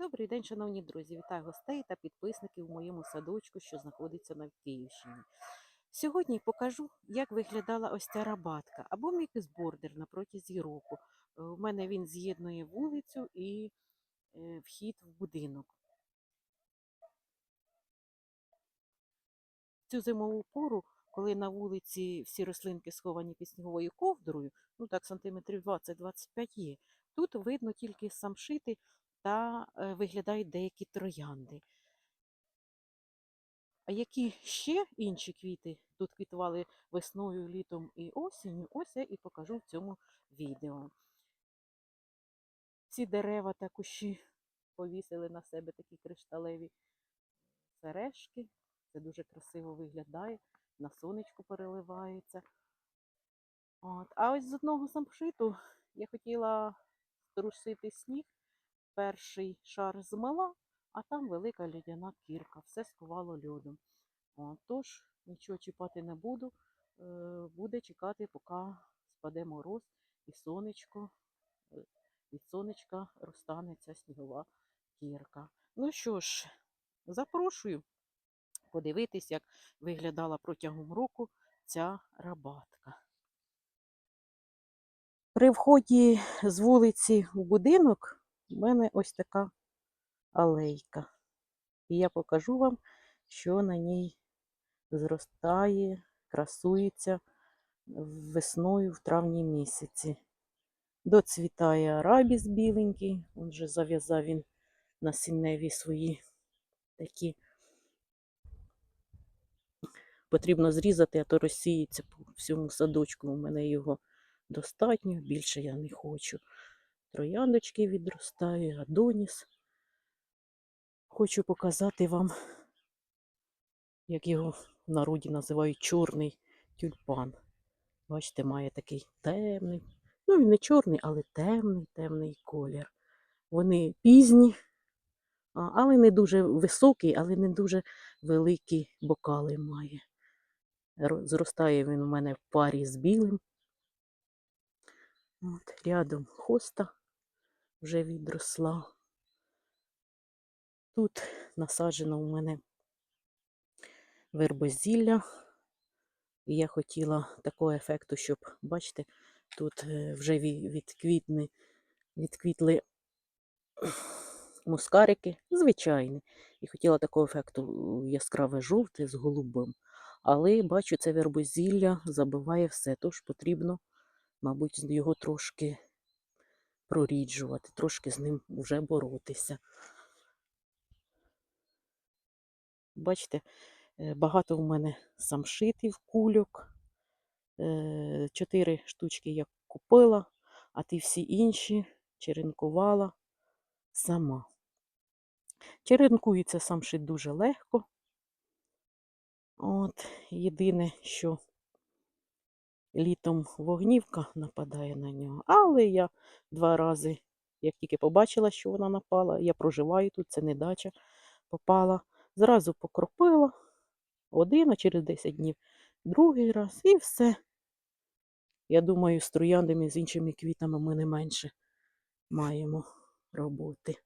Добрий день, шановні друзі! Вітаю гостей та підписників у моєму садочку, що знаходиться на Київщині. Сьогодні покажу, як виглядала ось ця рабатка або міксбордер на протязі року. Е, У мене він з'єднує вулицю і е, вхід в будинок. Цю зимову пору, коли на вулиці всі рослинки сховані під сніговою ковдрою, ну так сантиметрів 20-25 є, тут видно тільки самшити та е, виглядають деякі троянди. А які ще інші квіти тут квітували весною, літом і осінню, ось я і покажу в цьому відео. Ці дерева та кущі повісили на себе такі кришталеві сережки. Це дуже красиво виглядає, на сонечку переливається. От. А ось з одного самшиту я хотіла струсити сніг, перший шар змила, а там велика льодяна кірка, все сховало льодом. Тож нічого чіпати не буду, е, буде чекати, поки спаде мороз і сонечко, е, від сонечка розтане ця снігова кірка. Ну що ж, запрошую подивитись, як виглядала протягом року ця рабатка. При вході з вулиці в будинок у мене ось така алейка. І я покажу вам, що на ній зростає, красується весною в травні місяці. Доцвітає арабіс біленький, он вже зав'язав він на сінневі свої такі. Потрібно зрізати, а то розсіється по всьому садочку. У мене його достатньо, більше я не хочу. Трояндочки відростає, адоніс. Хочу показати вам, як його в народі називають чорний тюльпан. Бачите, має такий темний, ну він не чорний, але темний, темний колір. Вони пізні, але не дуже високий, але не дуже великі бокали має. Зростає він у мене в парі з білим. От, рядом хоста вже відросла. Тут насаджено у мене вербозілля. І я хотіла такого ефекту, щоб, бачите, тут е, вже ві- відквітни, відквітли мускарики, звичайні. І хотіла такого ефекту яскраве жовте з голубим. Але бачу, це вербозілля забиває все, тож потрібно, мабуть, його трошки проріджувати, трошки з ним вже боротися. Бачите, е, багато в мене самшитів, кульок. Е, Чотири штучки я купила, а ті всі інші черенкувала сама. Черенкується самшит дуже легко. От, єдине, що літом вогнівка нападає на нього. Але я два рази, як тільки побачила, що вона напала, я проживаю тут, це не дача, попала. Зразу покропила один, а через 10 днів другий раз і все. Я думаю, з трояндами, з іншими квітами ми не менше маємо роботи.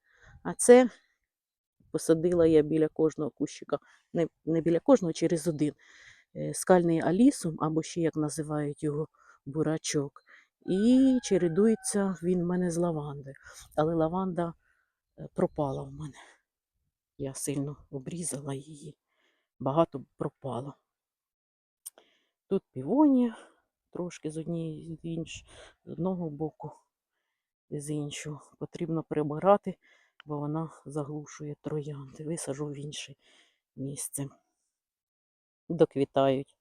А це посадила я біля кожного кущика, не, не біля кожного, через один. Е, Скальний алісум, або ще як називають його бурачок. І чередується він в мене з лавандою. Але лаванда е, пропала в мене. Я сильно обрізала її. Багато пропало. Тут півонія, трошки з однієї з з одного боку, з іншого. Потрібно прибирати, бо вона заглушує троянди. Висажу в інше місце. Доквітають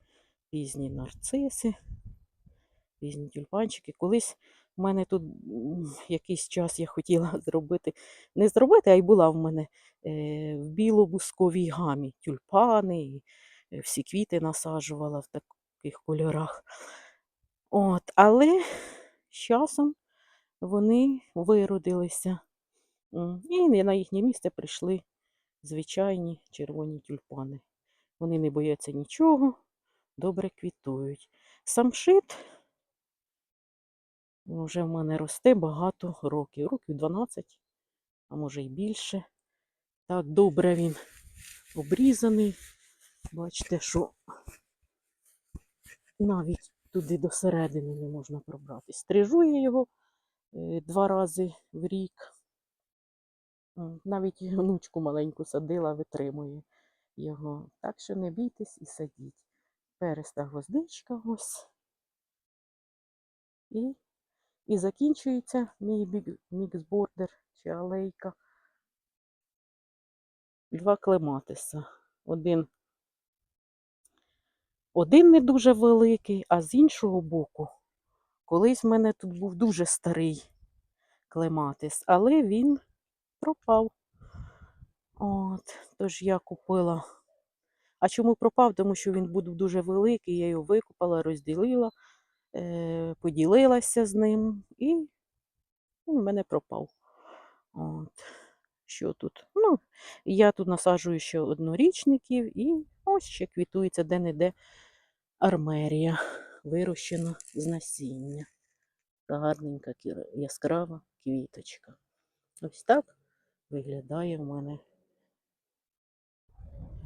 пізні нарциси, пізні тюльпанчики. Колись в мене тут якийсь час я хотіла зробити, не зробити, а й була в мене е, в біло-бусковій гамі тюльпани, і е, всі квіти насаджувала в таких кольорах. От, але з часом вони виродилися. І на їхнє місце прийшли звичайні червоні тюльпани. Вони не бояться нічого, добре квітують. Самшит вже в мене росте багато років, років 12, а може й більше. Так, добре він обрізаний. Бачите, що навіть туди до середини не можна пробратись. Стрижу я його е, два рази в рік. Навіть внучку маленьку садила, витримує його. Так що не бійтесь і садіть. Переста гвоздичка ось. І, і закінчується мій міксбордер чи алейка. Два клематиса. Один, один не дуже великий, а з іншого боку, колись в мене тут був дуже старий клематис, але він пропав. От, тож я купила. А чому пропав? Тому що він був дуже великий, я його викупала, розділила, е, поділилася з ним і він в мене пропав. От. Що тут? Ну, я тут насаджую ще однорічників і ось ще квітується де-не-де армерія, вирощена з насіння. Гарненька, яскрава квіточка. Ось так виглядає в мене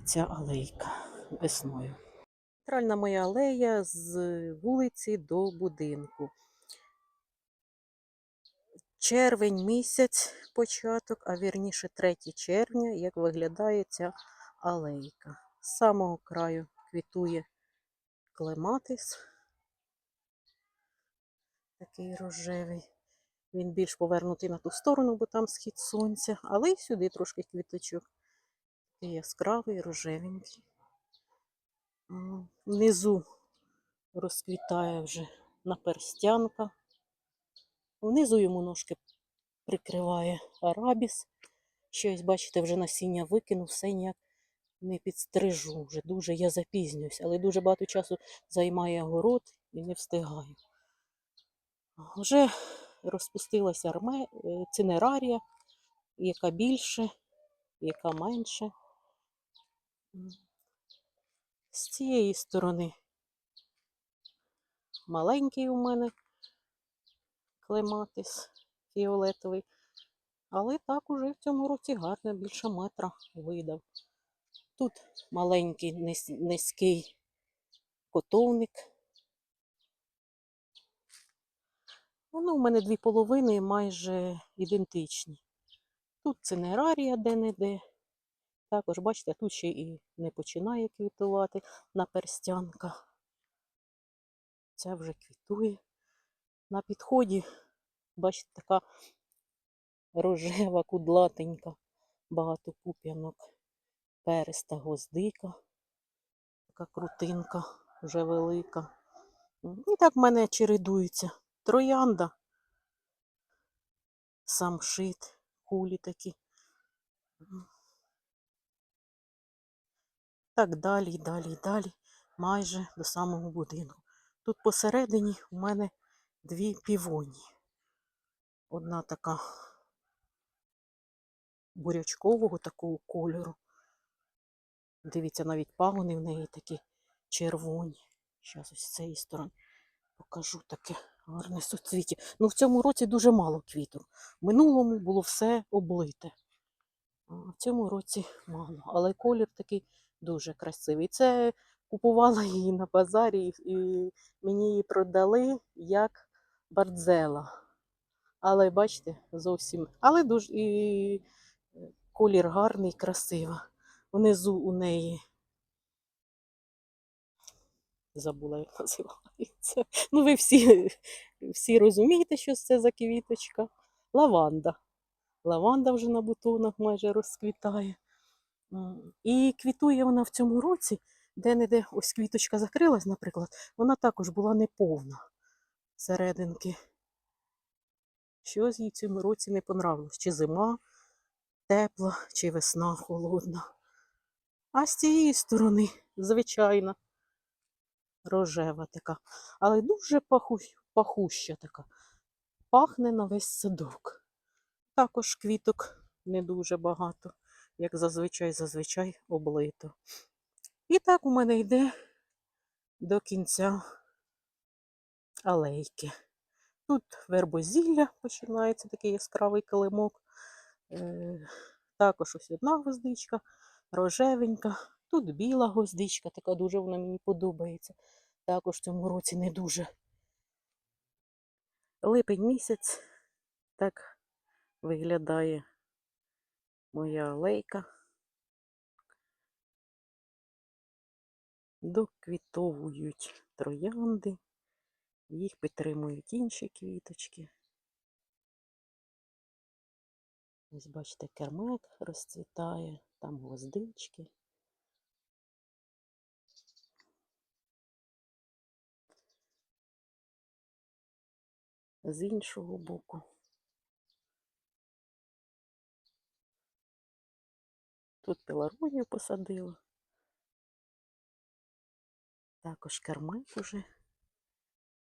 ця алейка весною. Центральна моя алея з вулиці до будинку. Червень місяць початок, а вірніше 3 червня, як виглядає ця алейка. З самого краю квітує клематис. Такий рожевий. Він більш повернутий на ту сторону, бо там схід сонця, але й сюди трошки квіточок. Яскравий, рожевенький. Внизу розквітає вже наперстянка. Внизу йому ножки прикриває арабіс. Щось, бачите, вже насіння викинув, все ніяк не підстрижу. Вже дуже я запізнююсь, але дуже багато часу займає город і не встигаю. Вже розпустилася арме... е, цинерарія, яка більше, яка менше. З цієї сторони маленький у мене клематис фіолетовий. Але так уже в цьому році гарно, більше метра видав. Тут маленький низь- низький котовник. Воно у мене дві половини майже ідентичні. Тут цинерарія де-не-де. Також, бачите, тут ще і не починає квітувати наперстянка. Ця вже квітує. На підході, бачите, така рожева, кудлатенька, багато пуп'янок, переста гвоздика, така крутинка, вже велика. І так в мене чередуються троянда, самшит, кулі такі. Так далі, далі, і далі, майже до самого будинку. Тут посередині у мене дві півоні. Одна така бурячкового такого кольору. Дивіться, навіть пагони в неї такі червоні. Зараз ось з цієї сторони покажу таке гарне суцвіття. Ну, в цьому році дуже мало квіток. В минулому було все облите. А в цьому році мало. Але колір такий дуже красивий. Це купувала її на базарі, і мені її продали як бардзела. Але бачите, зовсім. Але дуже і колір гарний, красива. Внизу у неї забула, як називається. Ну, ви всі, всі розумієте, що це за квіточка. Лаванда. Лаванда вже на бутонах майже розквітає. І квітує вона в цьому році, де-не-де ось квіточка закрилась, наприклад, вона також була неповна серединки. Щось їй цьому році не понравилось. Чи зима тепла, чи весна холодна. А з цієї сторони, звичайна, рожева така, але дуже паху... пахуща така. Пахне на весь садок. Також квіток не дуже багато, як зазвичай, зазвичай облито. І так у мене йде до кінця алейки. Тут вербозілля починається такий яскравий килимок. Е, також ось одна гвоздичка, рожевенька. Тут біла гвоздичка, така дуже вона мені подобається. Також в цьому році не дуже. Липень місяць так виглядає моя алейка. Доквітовують троянди, їх підтримують інші квіточки. Ось бачите, кермек розцвітає, там гвоздички. З іншого боку. Тут пеларонію посадила. Також кермек уже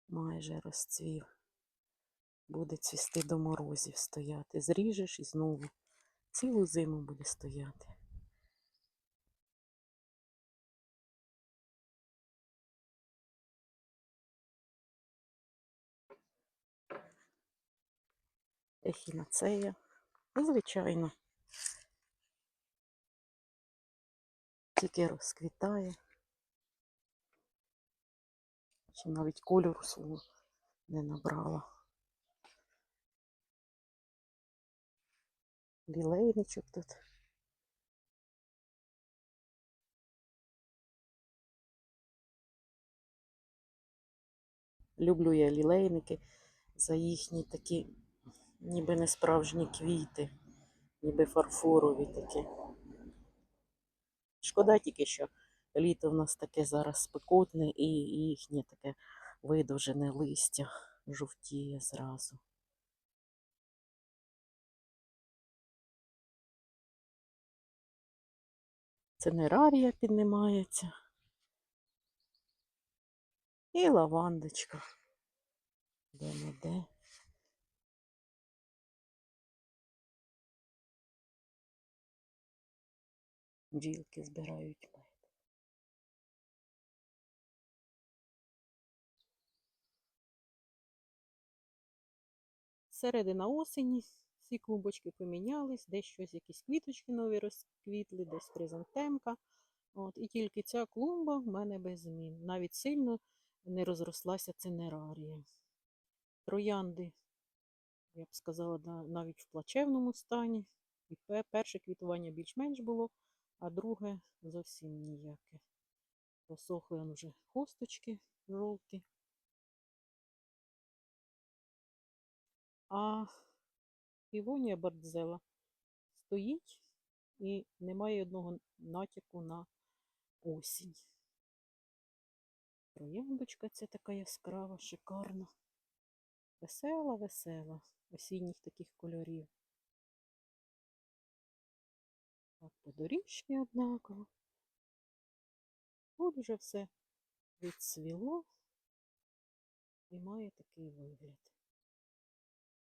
майже розцвів. Буде цвісти до морозів стояти. Зріжеш і знову цілу зиму буде стояти. Ехінацея. Звичайно. Тільки розквітає. Ще навіть кольору свого не набрала. Лілейничок тут. Люблю я лілейники за їхні такі, ніби не справжні квіти, ніби фарфорові такі. Шкода тільки, що літо в нас таке зараз спекотне і їхнє таке видовжене листя жовтіє зразу. Цинерарія піднімається. І лавандочка. Де Бджілки збирають мед. Середина осені, всі клумбочки помінялись, десь щось, якісь квіточки нові розквітли, десь хризантемка. От, і тільки ця клумба в мене без змін. Навіть сильно не розрослася цинерарія. Троянди, я б сказала, навіть в плачевному стані. І перше квітування більш-менш було, а друге зовсім ніяке. Посохли он вже хосточки жовті. А півонія бардзела стоїть і немає одного натяку на осінь. Трояндочка ця така яскрава, шикарна. Весела, весела, осінніх таких кольорів. Так, подоріжки однаково. Тут вже все відсвіло і має такий вигляд.